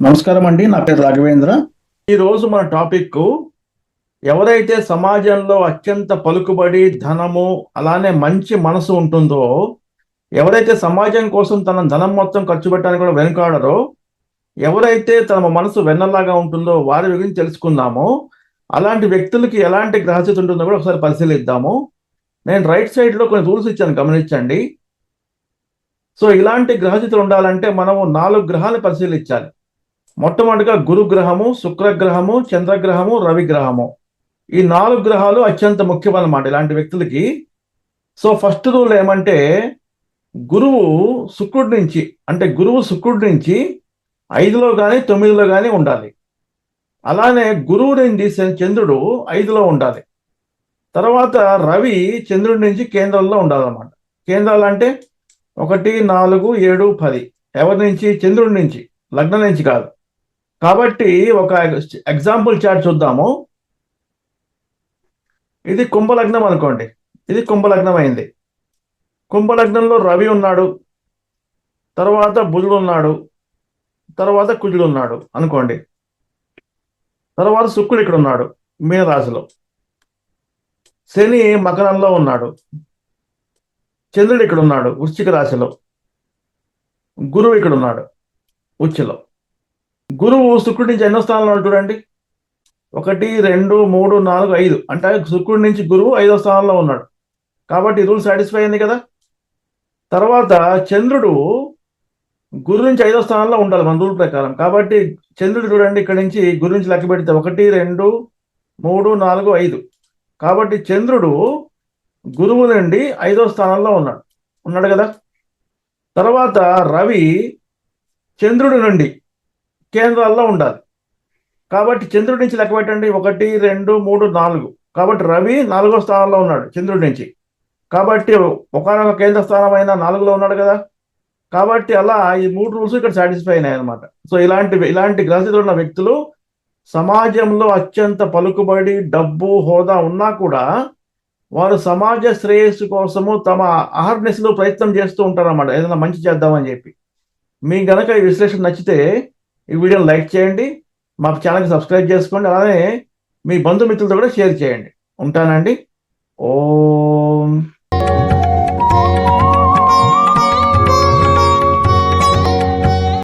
నమస్కారం అండి నా పేరు రాఘవేంద్ర. ఈరోజు మన టాపిక్ ఎవరైతే సమాజంలో అత్యంత పలుకుబడి ధనము అలానే మంచి మనసు ఉంటుందో ఎవరైతే సమాజం కోసం తన ధనం మొత్తం ఖర్చు పెట్టడానికి కూడా వెనుకాడరో ఎవరైతే తమ మనసు వెన్నలాగా ఉంటుందో వారి గురించి తెలుసుకుందాము. అలాంటి వ్యక్తులకి ఎలాంటి గ్రహస్థితి ఉంటుందో కూడా ఒకసారి పరిశీలిద్దాము. నేను రైట్ సైడ్లో కొన్ని రూల్స్ ఇచ్చాను గమనించండి. సో ఇలాంటి గ్రహస్థితులు ఉండాలంటే మనము నాలుగు గ్రహాలు పరిశీలించాలి. మొట్టమొదటిగా గురుగ్రహము శుక్రగ్రహము చంద్రగ్రహము రవిగ్రహము. ఈ నాలుగు గ్రహాలు అత్యంత ముఖ్యమన్నమాట ఇలాంటి వ్యక్తులకి. సో ఫస్ట్ రూల్ ఏమంటే గురువు శుక్రుడి నుంచి అంటే గురువు శుక్రుడి నుంచి ఐదులో కానీ తొమ్మిదిలో కానీ ఉండాలి. అలానే గురువు నుండి చంద్రుడు ఐదులో ఉండాలి. తర్వాత రవి చంద్రుడి నుంచి కేంద్రంలో ఉండాలన్నమాట. కేంద్రాలు అంటే ఒకటి నాలుగు ఏడు పది. ఎవరి నుంచి? చంద్రుడి నుంచి. లగ్నం నుంచి కాదు. కాబట్టి ఒక ఎగ్జాంపుల్ చార్ట్ చూద్దాము. ఇది కుంభలగ్నం అనుకోండి. ఇది కుంభలగ్నం అయింది. కుంభలగ్నంలో రవి ఉన్నాడు. తర్వాత బుధుడు ఉన్నాడు. తర్వాత కుజుడు ఉన్నాడు అనుకోండి. తర్వాత శుక్రుడు ఇక్కడ ఉన్నాడు మీనరాశిలో. శని మకరంలో ఉన్నాడు. చంద్రుడు ఇక్కడ ఉన్నాడు వృశ్చిక రాశిలో. గురువు ఇక్కడ ఉన్నాడు ఉచ్చిలో. గురువు శుక్రుడి నుంచి ఎన్నో స్థానంలో చూడండి. ఒకటి రెండు మూడు నాలుగు ఐదు. అంటే శుక్రుడి నుంచి గురువు ఐదో స్థానంలో ఉన్నాడు. కాబట్టి రూల్ సాటిస్ఫై అయింది కదా? తర్వాత చంద్రుడు గురు నుంచి ఐదో స్థానంలో ఉండాలి మన రూల్ ప్రకారం. కాబట్టి చంద్రుడు చూడండి ఇక్కడ నుంచి గురు నుంచి లెక్క పెడితే ఒకటి రెండు మూడు నాలుగు ఐదు. కాబట్టి చంద్రుడు గురువు నుండి ఐదో స్థానంలో ఉన్నాడు. ఉన్నాడు కదా? తర్వాత రవి చంద్రుడి నుండి కేంద్రాల్లో ఉండాలి. కాబట్టి చంద్రుడి నుంచి లెక్క పెట్టండి. ఒకటి రెండు మూడు నాలుగు. కాబట్టి రవి నాలుగో స్థానంలో ఉన్నాడు చంద్రుడి నుంచి. కాబట్టి ఒకనొక కేంద్ర స్థానం అయినా నాలుగులో ఉన్నాడు కదా. కాబట్టి అలా ఈ మూడు రూల్స్ ఇక్కడ సాటిస్ఫై అయినాయి అనమాట సో ఇలాంటి ఇలాంటి గ్రహస్థితులు ఉన్న వ్యక్తులు సమాజంలో అత్యంత పలుకుబడి డబ్బు హోదా ఉన్నా కూడా వారు సమాజ శ్రేయస్సు కోసము తమ అహర్నిశలు ప్రయత్నం చేస్తూ ఉంటారు అన్నమాట ఏదైనా మంచి చేద్దామని చెప్పి. మీకు గనక ఈ విశ్లేషణ నచ్చితే ఈ వీడియోని లైక్ చేయండి మా ఛానల్కి సబ్స్క్రైబ్ చేసుకోండి అలానే మీ బంధుమిత్రులతో కూడా షేర్ చేయండి. ఉంటానండి. ఓం.